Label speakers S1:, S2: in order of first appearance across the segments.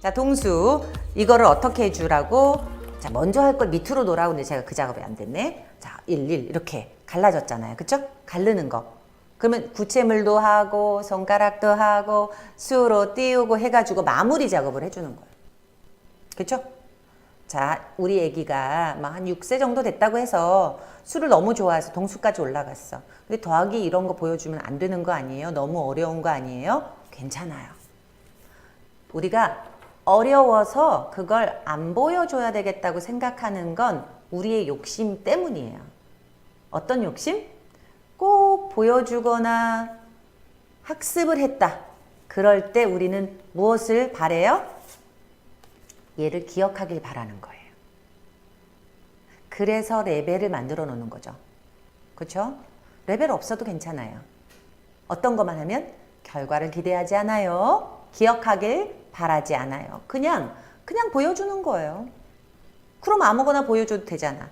S1: 자, 동수. 이거를 어떻게 해주라고? 자, 먼저 할 걸 밑으로 놓으라고 근데 제가 그 작업이 안 됐네. 자, 1, 1 이렇게 갈라졌잖아요. 그쵸? 갈르는 거. 그러면 구체물도 하고 손가락도 하고 수로 띄우고 해가지고 마무리 작업을 해주는 거예요. 그쵸? 자, 우리 애기가 막 한 6세 정도 됐다고 해서 술을 너무 좋아해서 동수까지 올라갔어. 근데 더하기 이런 거 보여주면 안 되는 거 아니에요? 너무 어려운 거 아니에요? 괜찮아요. 우리가 어려워서 그걸 안 보여줘야 되겠다고 생각하는 건 우리의 욕심 때문이에요. 어떤 욕심? 꼭 보여주거나 학습을 했다. 그럴 때 우리는 무엇을 바래요? 얘를 기억하길 바라는 거예요. 그래서 레벨을 만들어 놓는 거죠. 그렇죠? 레벨 없어도 괜찮아요. 어떤 것만 하면 결과를 기대하지 않아요. 기억하길 바라지 않아요. 그냥 그냥 보여주는 거예요. 그럼 아무거나 보여줘도 되잖아.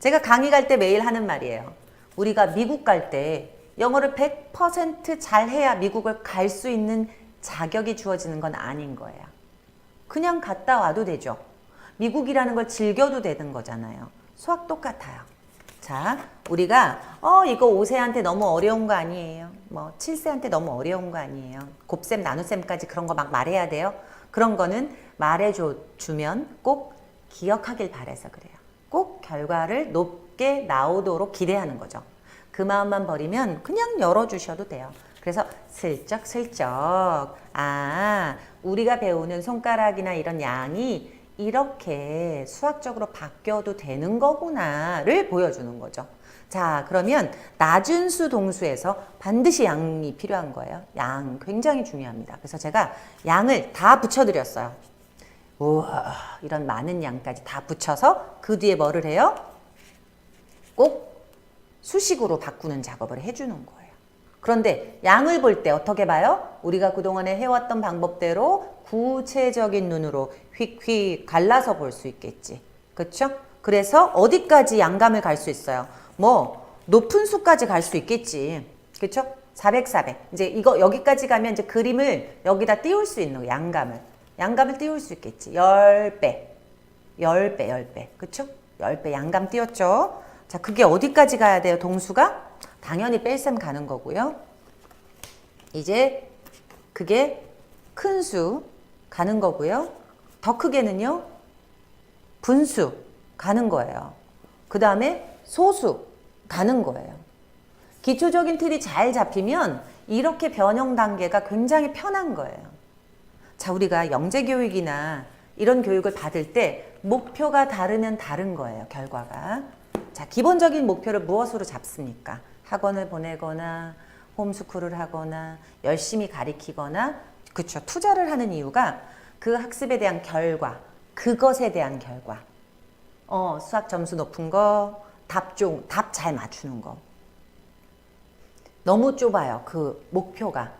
S1: 제가 강의 갈 때 매일 하는 말이에요. 우리가 미국 갈 때 영어를 100% 잘해야 미국을 갈 수 있는 자격이 주어지는 건 아닌 거예요. 그냥 갔다 와도 되죠. 미국이라는 걸 즐겨도 되는 거잖아요. 수학 똑같아요. 자, 우리가 어 이거 5세한테 너무 어려운 거 아니에요. 뭐 7세한테 너무 어려운 거 아니에요. 곱셈 나눗셈까지 그런 거 막 말해야 돼요. 그런 거는 말해 줘 주면 꼭 기억하길 바래서 그래요. 꼭 결과를 높게 나오도록 기대하는 거죠. 그 마음만 버리면 그냥 열어 주셔도 돼요. 그래서 슬쩍슬쩍 아 우리가 배우는 손가락이나 이런 양이 이렇게 수학적으로 바뀌어도 되는 거구나를 보여주는 거죠. 자 그러면 낮은 수 동수에서 반드시 양이 필요한 거예요. 양 굉장히 중요합니다. 그래서 제가 양을 다 붙여드렸어요. 우와 이런 많은 양까지 다 붙여서 그 뒤에 뭐를 해요? 꼭 수식으로 바꾸는 작업을 해주는 거예요. 그런데 양을 볼 때 어떻게 봐요? 우리가 그동안에 해왔던 방법대로 구체적인 눈으로 휙휙 갈라서 볼 수 있겠지. 그렇죠? 그래서 어디까지 양감을 갈 수 있어요? 뭐 높은 수까지 갈 수 있겠지. 그렇죠? 400, 400. 이제 이거 여기까지 가면 이제 그림을 여기다 띄울 수 있는 거예요. 양감을. 양감을 띄울 수 있겠지. 10배. 10배, 10배. 그렇죠? 10배 양감 띄웠죠? 자, 그게 어디까지 가야 돼요? 동수가? 당연히 뺄셈 가는 거고요. 이제 그게 큰 수 가는 거고요. 더 크게는요. 분수 가는 거예요. 그 다음에 소수 가는 거예요. 기초적인 틀이 잘 잡히면 이렇게 변형 단계가 굉장히 편한 거예요. 자, 우리가 영재 교육이나 이런 교육을 받을 때 목표가 다르면 다른 거예요, 결과가. 자, 기본적인 목표를 무엇으로 잡습니까? 학원을 보내거나 홈스쿨을 하거나 열심히 가리키거나 그쵸 투자를 하는 이유가 그 학습에 대한 결과 그것에 대한 결과. 어 수학 점수 높은 거 답종 답 잘 맞추는 거. 너무 좁아요 그 목표가.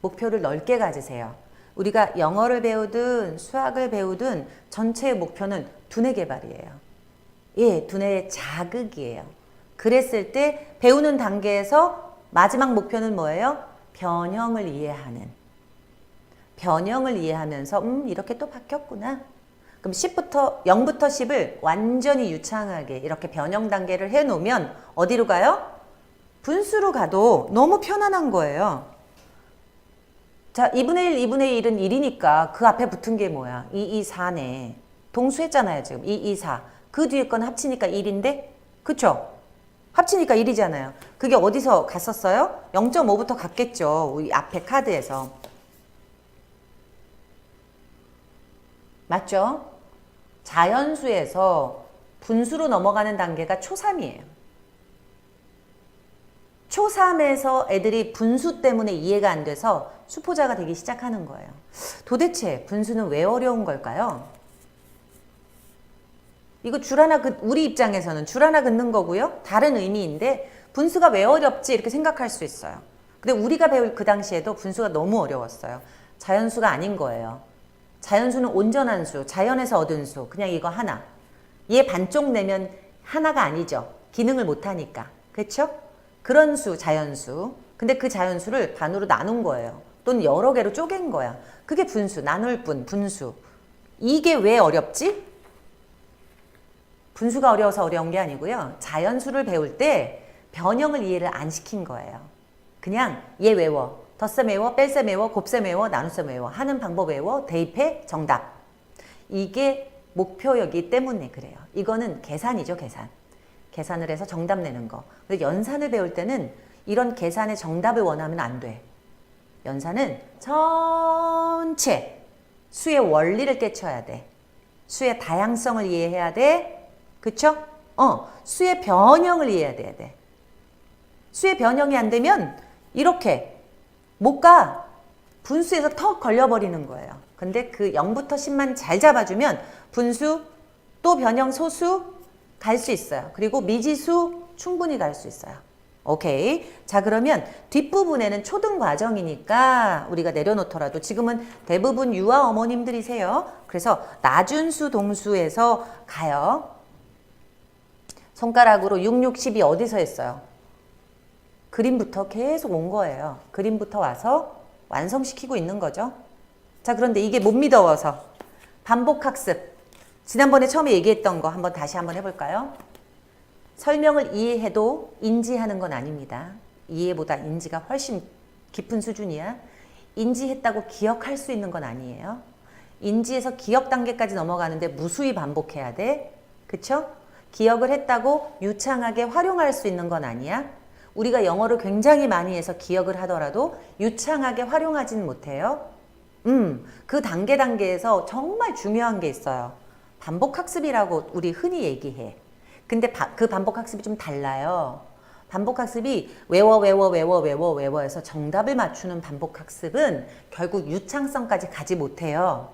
S1: 목표를 넓게 가지세요. 우리가 영어를 배우든 수학을 배우든 전체의 목표는 두뇌 개발이에요. 예 두뇌의 자극이에요. 그랬을 때 배우는 단계에서 마지막 목표는 뭐예요? 변형을 이해하는. 변형을 이해하면서 음 이렇게 또 바뀌었구나. 그럼 10부터 0부터 10을 완전히 유창하게 이렇게 변형 단계를 해 놓으면 어디로 가요? 분수로 가도 너무 편안한 거예요. 자, 2분의 1, 2분의 1은 1이니까 그 앞에 붙은 게 뭐야? 2, 2, 4네. 동수했잖아요, 지금. 2, 2, 4. 그 뒤에 건 합치니까 1인데? 그쵸? 합치니까 1이잖아요. 그게 어디서 갔었어요? 0.5부터 갔겠죠. 우리 앞에 카드에서. 맞죠? 자연수에서 분수로 넘어가는 단계가 초3이에요. 초3에서 애들이 분수 때문에 이해가 안 돼서 수포자가 되기 시작하는 거예요. 도대체 분수는 왜 어려운 걸까요? 이거 줄 하나 긋, 우리 입장에서는 줄 하나 긋는 거고요. 다른 의미인데 분수가 왜 어렵지 이렇게 생각할 수 있어요. 근데 우리가 배울 그 당시에도 분수가 너무 어려웠어요. 자연수가 아닌 거예요. 자연수는 온전한 수, 자연에서 얻은 수, 그냥 이거 하나. 얘 반쪽 내면 하나가 아니죠. 기능을 못 하니까. 그렇죠? 그런 수, 자연수. 근데 그 자연수를 반으로 나눈 거예요. 또는 여러 개로 쪼갠 거야. 그게 분수, 나눌 뿐, 분수. 이게 왜 어렵지? 분수가 어려워서 어려운 게 아니고요. 자연수를 배울 때 변형을 이해를 안 시킨 거예요. 그냥 얘 외워. 덧셈 외워, 뺄셈 외워, 곱셈 외워, 나눗셈 외워. 하는 방법 외워, 대입해, 정답. 이게 목표였기 때문에 그래요. 이거는 계산이죠, 계산. 계산을 해서 정답 내는 거. 근데 연산을 배울 때는 이런 계산의 정답을 원하면 안 돼. 연산은 전체 수의 원리를 깨쳐야 돼. 수의 다양성을 이해해야 돼. 그쵸? 어, 수의 변형을 이해해야 돼. 수의 변형이 안 되면 이렇게 못 가. 분수에서 턱 걸려버리는 거예요. 근데 그 0부터 10만 잘 잡아주면 분수 또 변형 소수 갈 수 있어요. 그리고 미지수 충분히 갈 수 있어요. 오케이. 자, 그러면 뒷부분에는 초등 과정이니까 우리가 내려놓더라도 지금은 대부분 유아 어머님들이세요. 그래서 나준수 동수에서 가요. 손가락으로 6, 6, 10이 어디서 했어요? 그림부터 계속 온 거예요. 그림부터 와서 완성시키고 있는 거죠. 자, 그런데 이게 못 믿어워서 반복학습. 지난번에 처음에 얘기했던 거 한번 다시 한번 해볼까요? 설명을 이해해도 인지하는 건 아닙니다. 이해보다 인지가 훨씬 깊은 수준이야. 인지했다고 기억할 수 있는 건 아니에요. 인지에서 기억 단계까지 넘어가는데 무수히 반복해야 돼. 그쵸? 기억을 했다고 유창하게 활용할 수 있는 건 아니야. 우리가 영어를 굉장히 많이 해서 기억을 하더라도 유창하게 활용하진 못해요. 음, 그 단계 단계에서 정말 중요한 게 있어요. 반복 학습이라고 우리 흔히 얘기해. 근데 바- 그 반복 학습이 좀 달라요. 반복 학습이 외워 외워 외워 외워 외워해서 정답을 맞추는 반복 학습은 결국 유창성까지 가지 못해요.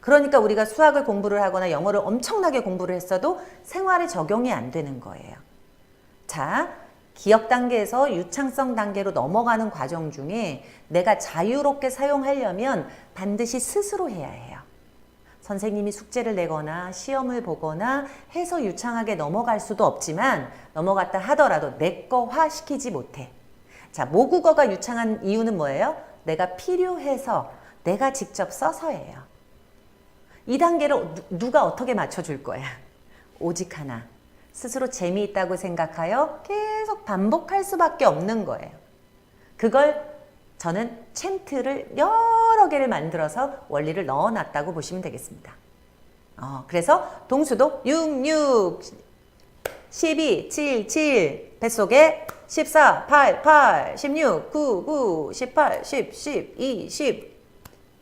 S1: 그러니까 우리가 수학을 공부를 하거나 영어를 엄청나게 공부를 했어도 생활에 적용이 안 되는 거예요. 자, 기억 단계에서 유창성 단계로 넘어가는 과정 중에 내가 자유롭게 사용하려면 반드시 스스로 해야 해요. 선생님이 숙제를 내거나 시험을 보거나 해서 유창하게 넘어갈 수도 없지만 넘어갔다 하더라도 내 거화 시키지 못해. 자, 모국어가 유창한 이유는 뭐예요? 내가 필요해서 내가 직접 써서예요. 이 단계를 누- 누가 어떻게 맞춰줄 거야? 오직 하나. 스스로 재미있다고 생각하여 계속 반복할 수밖에 없는 거예요. 그걸 저는 챈트를 여러 개를 만들어서 원리를 넣어놨다고 보시면 되겠습니다. 어, 그래서 동수도 6, 6, 12, 7, 7, 뱃속에 14, 8, 8, 16, 9, 9, 18, 10, 10, 20,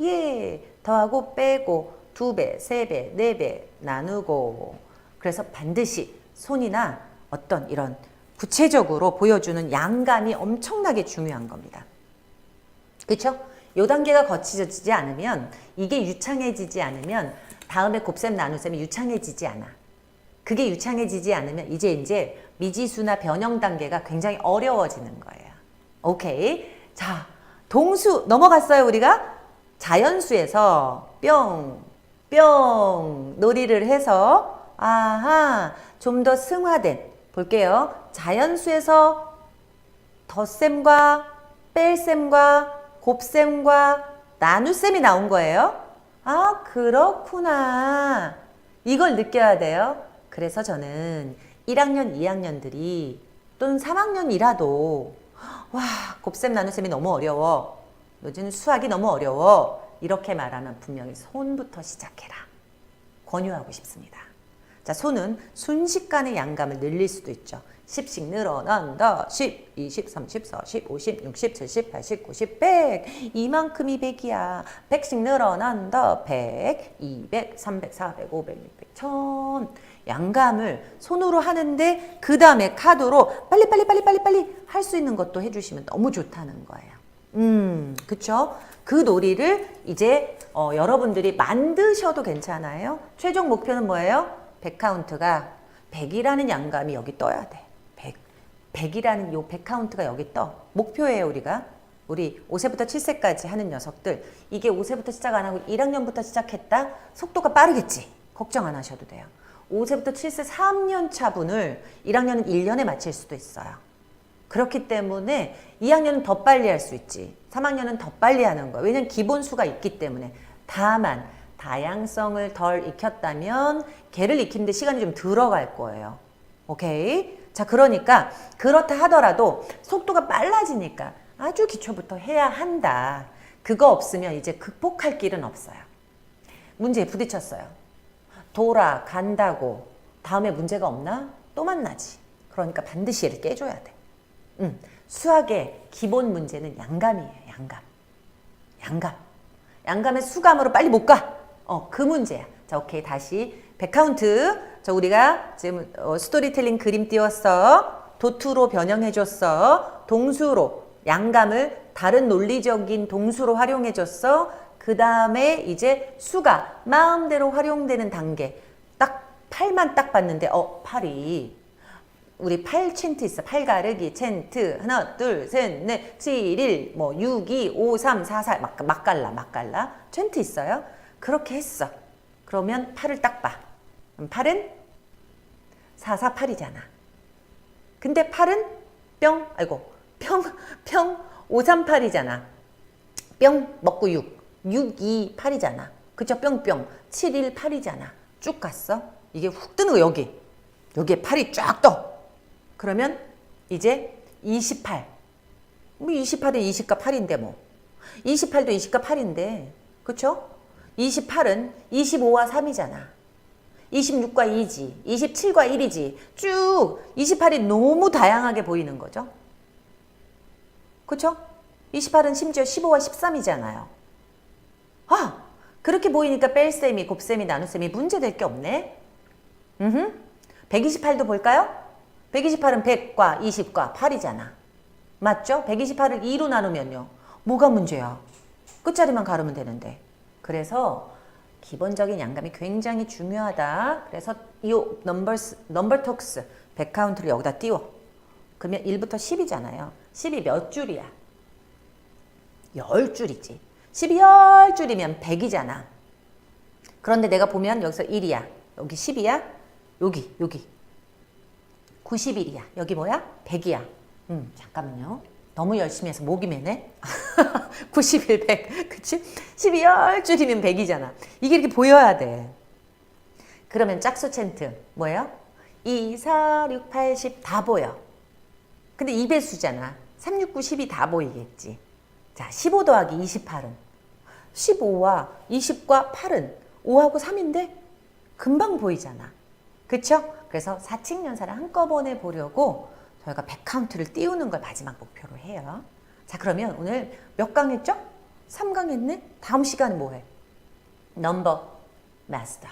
S1: 예, 더하고 빼고 두 배, 세 배, 네 배 나누고 그래서 반드시 손이나 어떤 이런 구체적으로 보여주는 양감이 엄청나게 중요한 겁니다. 그렇죠? 요 단계가 거치지 않으면 이게 유창해지지 않으면 다음에 곱셈 나눗셈이 유창해지지 않아. 그게 유창해지지 않으면 이제 이제 미지수나 변형 단계가 굉장히 어려워지는 거예요. 오케이. 자, 동수 넘어갔어요, 우리가? 자연수에서 뿅, 뿅 놀이를 해서 아하, 좀 더 승화된 볼게요. 자연수에서 덧셈과 뺄셈과 곱셈과 나눗셈이 나온 거예요. 아, 그렇구나. 이걸 느껴야 돼요. 그래서 저는 1학년, 2학년들이 또는 3학년이라도 와, 곱셈 나눗셈이 너무 어려워. 요즘 수학이 너무 어려워. 이렇게 말하면 분명히 손부터 시작해라. 권유하고 싶습니다. 자, 손은 순식간에 양감을 늘릴 수도 있죠. 10씩 늘어난다. 10, 20, 30, 40, 50, 60, 70, 80, 90, 100. 이만큼이 100이야. 100씩 늘어난다. 100, 200, 300, 400, 500, 600, 1000. 양감을 손으로 하는데 그 다음에 카드로 빨리 빨리 빨리 빨리 빨리 할 수 있는 것도 해주시면 너무 좋다는 거예요. 음, 그쵸? 그 놀이를 이제 어, 여러분들이 만드셔도 괜찮아요. 최종 목표는 뭐예요? 100카운트가 100이라는 양감이 여기 떠야 돼. 100. 100이라는 요 100카운트가 여기 떠. 목표예요, 우리가. 우리 5세부터 7세까지 하는 녀석들. 이게 5세부터 시작 안 하고 1학년부터 시작했다? 속도가 빠르겠지. 걱정 안 하셔도 돼요. 5세부터 7세 3년 차분을 1학년은 1년에 마칠 수도 있어요. 그렇기 때문에 2학년은 더 빨리 할 수 있지. 3학년은 더 빨리 하는 거야. 왜냐면 기본 수가 있기 때문에. 다만 다양성을 덜 익혔다면 걔를 익히는데 시간이 좀 들어갈 거예요. 오케이? 자, 그러니까 그렇다 하더라도 속도가 빨라지니까 아주 기초부터 해야 한다. 그거 없으면 이제 극복할 길은 없어요. 문제에 부딪혔어요. 돌아간다고 다음에 문제가 없나? 또 만나지. 그러니까 반드시 얘를 깨줘야 돼. 음, 수학의 기본 문제는 양감이에요. 양감. 양감. 양감의 수감으로 빨리 못 가. 어, 그 문제야. 자, 오케이. 다시 100카운트. 자, 우리가 지금 어, 스토리텔링 그림 띄웠어. 도투로 변형해 줬어. 동수로 양감을 다른 논리적인 동수로 활용해 줬어. 그 다음에 이제 수가 마음대로 활용되는 단계. 딱 팔만 딱 봤는데, 어, 팔이 우리 8 챈트 있어. 8 가르기 챈트. 하나, 둘, 셋, 넷, 7, 1, 뭐 6, 2, 5, 3, 4, 4. 막, 막 갈라, 막 갈라. 챈트 있어요. 그렇게 했어. 그러면 8을 딱 봐. 8은 4, 4, 8이잖아. 근데 8은 뿅, 아이고, 평, 평, 5, 3, 8이잖아. 뿅, 먹고 6. 6, 2, 8이잖아. 그쵸? 뿅뿅. 7, 1, 8이잖아. 쭉 갔어. 이게 훅 뜨는 거, 여기. 여기에 8이 쫙 떠. 그러면 이제 28. 뭐 28은 20과 8인데 뭐. 28도 20과 8인데. 그쵸? 28은 25와 3이잖아. 26과 2지. 27과 1이지. 쭉 28이 너무 다양하게 보이는 거죠. 그쵸? 28은 심지어 15와 13이잖아요. 아! 그렇게 보이니까 뺄셈이, 곱셈이, 나눗셈이 문제될 게 없네. 음 128도 볼까요? 128은 100과 20과 8이잖아. 맞죠? 128을 2로 나누면요. 뭐가 문제야? 끝자리만 가르면 되는데. 그래서 기본적인 양감이 굉장히 중요하다. 그래서 이 넘버 넘버 톡스 100카운트를 여기다 띄워. 그러면 1부터 10이잖아요. 10이 몇 줄이야? 10줄이지. 10이 10줄이면 100이잖아. 그런데 내가 보면 여기서 1이야. 여기 10이야. 여기 여기 91이야. 여기 뭐야? 100이야. 음, 잠깐만요. 너무 열심히 해서 목이 매네. 91, 100. 그치? 12, 10줄이면 100이잖아. 이게 이렇게 보여야 돼. 그러면 짝수 챈트 뭐예요? 2, 4, 6, 8, 10 다 보여. 근데 2배수잖아. 3, 6, 9, 10이 다 보이겠지. 자, 15 더하기 28은 15와 20과 8은 5하고 3인데 금방 보이잖아. 그쵸? 그래서 사칙 연산을 한꺼번에 보려고 저희가 100카운트를 띄우는 걸 마지막 목표로 해요. 자 그러면 오늘 몇 강 했죠? 3강 했네? 다음 시간은 뭐해? 넘버 마스터